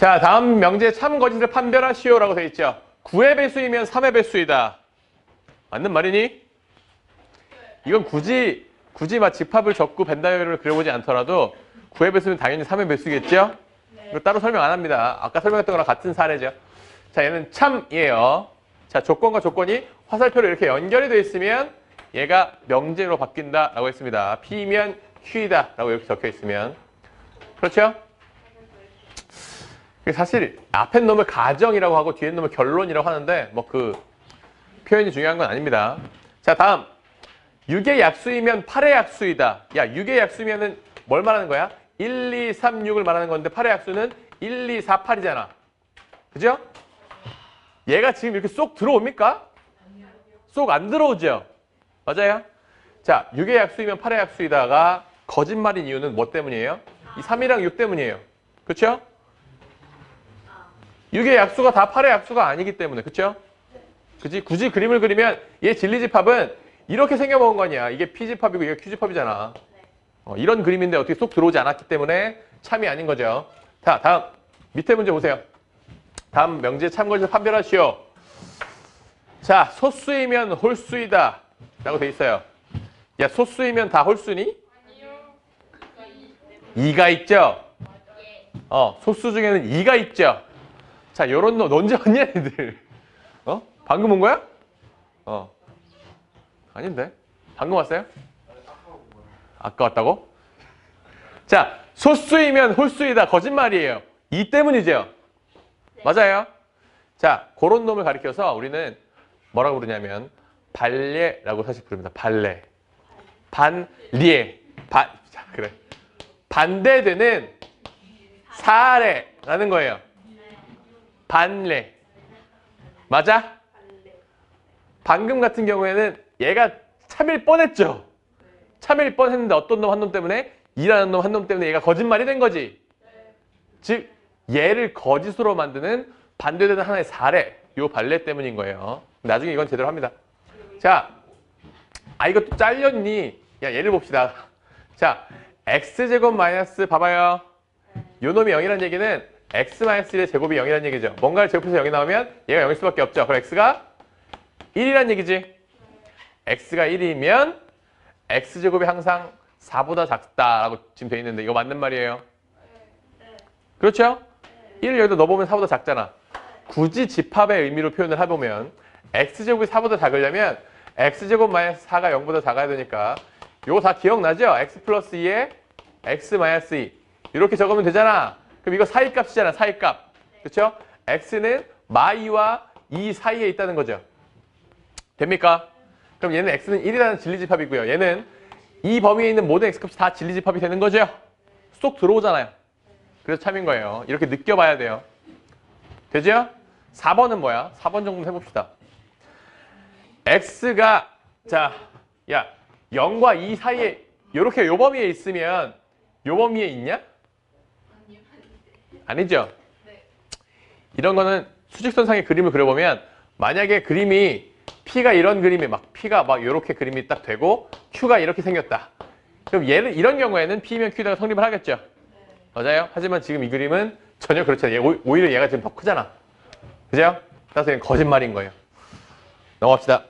자, 다음 명제 참 거짓을 판별하시오라고 돼 있죠. 9의 배수이면 3의 배수이다. 맞는 말이니? 이건 굳이 굳이 막 집합을 적고 벤다이어를 그려보지 않더라도 9의 배수는 당연히 3의 배수겠죠? 이거 따로 설명 안 합니다. 아까 설명했던 거랑 같은 사례죠. 자, 얘는 참이에요. 자, 조건과 조건이 화살표로 이렇게 연결이 되어 있으면 얘가 명제로 바뀐다라고 했습니다. P면 Q이다라고 이렇게 적혀 있으면 그렇죠? 그게 사실 앞에 놈을 가정이라고 하고 뒤에 놈을 결론이라고 하는데 뭐 그 표현이 중요한 건 아닙니다. 자, 다음 6의 약수이면 8의 약수이다. 야, 6의 약수면은 뭘 말하는 거야? 1, 2, 3, 6을 말하는 건데 8의 약수는 1, 2, 4, 8이잖아. 그죠? 얘가 지금 이렇게 쏙 들어옵니까? 쏙 안 들어오죠? 맞아요? 자, 6의 약수이면 8의 약수이다가 거짓말인 이유는 뭐 때문이에요? 이 3이랑 6 때문이에요. 그렇죠? 6의 약수가 다 8의 약수가 아니기 때문에. 그렇죠? 그지? 굳이 그림을 그리면 얘 진리집합은 이렇게 생겨먹은 거 아니야. 이게 P집합이고 이게 Q집합이잖아. 어, 이런 그림인데 어떻게 쏙 들어오지 않았기 때문에 참이 아닌 거죠. 자, 다음 밑에 문제 보세요. 다음 명제 참고해서 판별하시오. 자, 소수이면 홀수이다. 라고 돼 있어요. 야, 소수이면 다 홀수니? 아니요. 그러니까 이 2가 있죠? 예. 어, 소수 중에는 2가 있죠? 자, 요런 놈 언제 왔냐, 애들? 어? 방금 온 거야? 어. 아닌데? 방금 왔어요? 아까 왔다고? 자, 소수이면 홀수이다. 거짓말이에요. 이 때문이죠? 맞아요. 자, 그런 놈을 가리켜서 우리는 뭐라고 부르냐면 발레라고 사실 부릅니다. 발레. 반리에. 반, 자, 그래. 반대되는 사례라는 거예요. 반레. 맞아? 방금 같은 경우에는 얘가 참일 뻔했죠. 참일 뻔했는데 어떤 놈 한 놈 때문에 일하는 놈 한 놈 때문에 얘가 거짓말이 된 거지. 즉 얘를 거짓으로 만드는 반대되는 하나의 사례. 요 발레 때문인 거예요. 나중에 이건 제대로 합니다. 자, 아 이것도 잘렸니? 야 얘를 봅시다. 자, x제곱 마이너스 봐봐요. 요 놈이 0이라는 얘기는 x 마이너스 1의 제곱이 0이라는 얘기죠. 뭔가를 제곱해서 0이 나오면 얘가 0일 수밖에 없죠. 그럼 x가 1이라는 얘기지. x가 1이면 x제곱이 항상 4보다 작다라고 지금 돼 있는데 이거 맞는 말이에요. 그렇죠? 1을 여기다 넣어보면 4보다 작잖아. 굳이 집합의 의미로 표현을 해보면 x제곱이 4보다 작으려면 x제곱 마이너스 4가 0보다 작아야 되니까 요거 다 기억나죠? x 플러스 2에 x 마이너스 2 이렇게 적으면 되잖아. 그럼 이거 사이값이잖아. 사이값. 그렇죠? x는 마이와 2 사이에 있다는 거죠. 됩니까? 그럼 얘는 x는 1이라는 진리집합이고요. 얘는 이 범위에 있는 모든 x값이 다 진리집합이 되는 거죠. 쏙 들어오잖아요. 그래서 참인 거예요. 이렇게 느껴봐야 돼요. 되죠? 4번은 뭐야? 4번 정도 해봅시다. x가 자, 야 0과 2 사이에 이렇게 요 범위에 있으면 요 범위에 있냐? 아니죠. 네. 이런 거는 수직선상의 그림을 그려보면 만약에 그림이 P가 이런 그림이 막 P가 막 이렇게 그림이 딱 되고 Q가 이렇게 생겼다. 그럼 얘를 이런 경우에는 P면 Q가 성립을 하겠죠. 맞아요. 하지만 지금 이 그림은 전혀 그렇지 않아요. 오히려 얘가 지금 더 크잖아. 그죠? 따라서 얘는 거짓말인 거예요. 넘어갑시다.